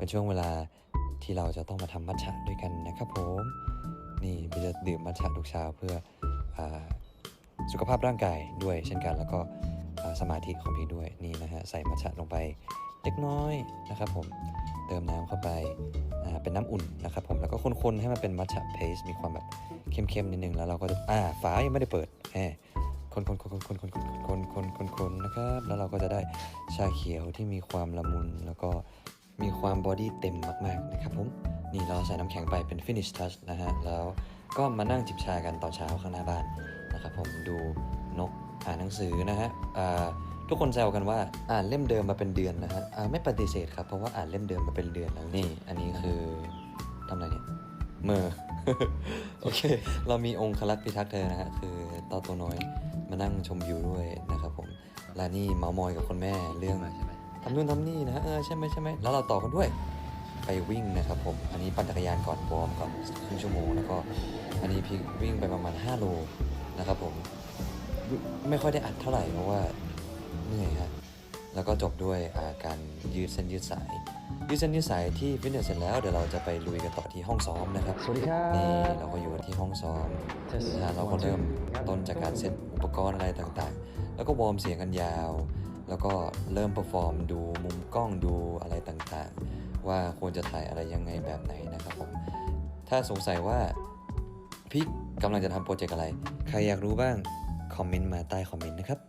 เป็นช่วงเวลาที่เราจะต้องมาทำมัทฉะด้วยกันนะครับผมนี่พี่จะดื่มมัทฉะทุกเช้าเพื่ออสุขภาพร่างกายด้วยเช่นกัน แล้วก็สมาธิของพี่ด้วยนี่นะฮะใส่มัทฉะลงไปเล็กน้อยนะครับผมเติมน้ำเข้าไปเป็นน้ำอุ่นนะครับผมแล้วก็คนๆให้มันเป็นมัทฉะเพสมีความแบบเข้มๆนิดนึงแล้วเราก็จะอ่าฝายังไม่ได้เปิดแหมคนคนคนคนคนคนคนคนคนคนนะครับแล้วเราก็จะได้ชาเขียวที่มีความละมุนแล้วก็ มีความบอดี้เต็มมากๆนะครับผมนี่เราใส่น้ำแข็งไปเป็น finish touch นะฮะ แล้วก็มานั่งจิบชากันตอนเช้าข้างหน้าบ้านนะครับผมดูนกอ่านหนังสือนะฮะทุกคนแซวกันว่าอ่านเล่มเดิมมาเป็นเดือนนะฮะไม่ปฏิเสธครับ เพราะว่าอ่านเล่มเดิมมาเป็นเดือนแล้วนี่ อันนี้คือทำอะไรเนี่ยเมอโอเค เรามีองค์คลักษ์พิทักษ์เธอนะฮะคือต่าตัวน้อยมานั่งชมวิวด้วยนะครับผมและนี่เมามอยกับคนแม่เรื่องใช่ไหมำนู่นทำนี่นะฮะเออใช่ไหมใช่ไหมแล้วเราต่อกันด้วยไปวิ่งนะครับผม อันนี้ปั่นจักรยานก่อนวอร์มก่อนครึ่งชั่วโมงแล้วก็อันนี้พี่วิ่งไปประมาณ 5 โลนะครับผมวิไม่ค่อยได้อัดเท่าไหร่เพราะว่าเหนื่อยฮะแล้วก็จบด้วยอาการยืดเส้นยืดสาย ยืดเส้นยืดสายที่ฟิตเนสเสร็จแล้วเดี๋ยวเราจะไปลุยกันต่อที่ห้องซ้อมนะครับสวัสดีครับนี่เราก็อยู่ที่ห้องซ้อม Test นะฮะเราก็เริ่มต้นจากการเซตอุปกรณ์อะไรต่างๆ แล้วก็วอร์มเสียงกันยาว แล้วก็เริ่มเปอร์ฟอร์มดูมุมกล้องดูอะไรต่างๆ ว่าควรจะถ่ายอะไรยังไงแบบไหนนะครับผม ถ้าสงสัยว่าพี่กำลังจะทำโปรเจกต์อะไร ใครอยากรู้บ้าง คอมเมนต์มาใต้คอมเมนต์นะครับ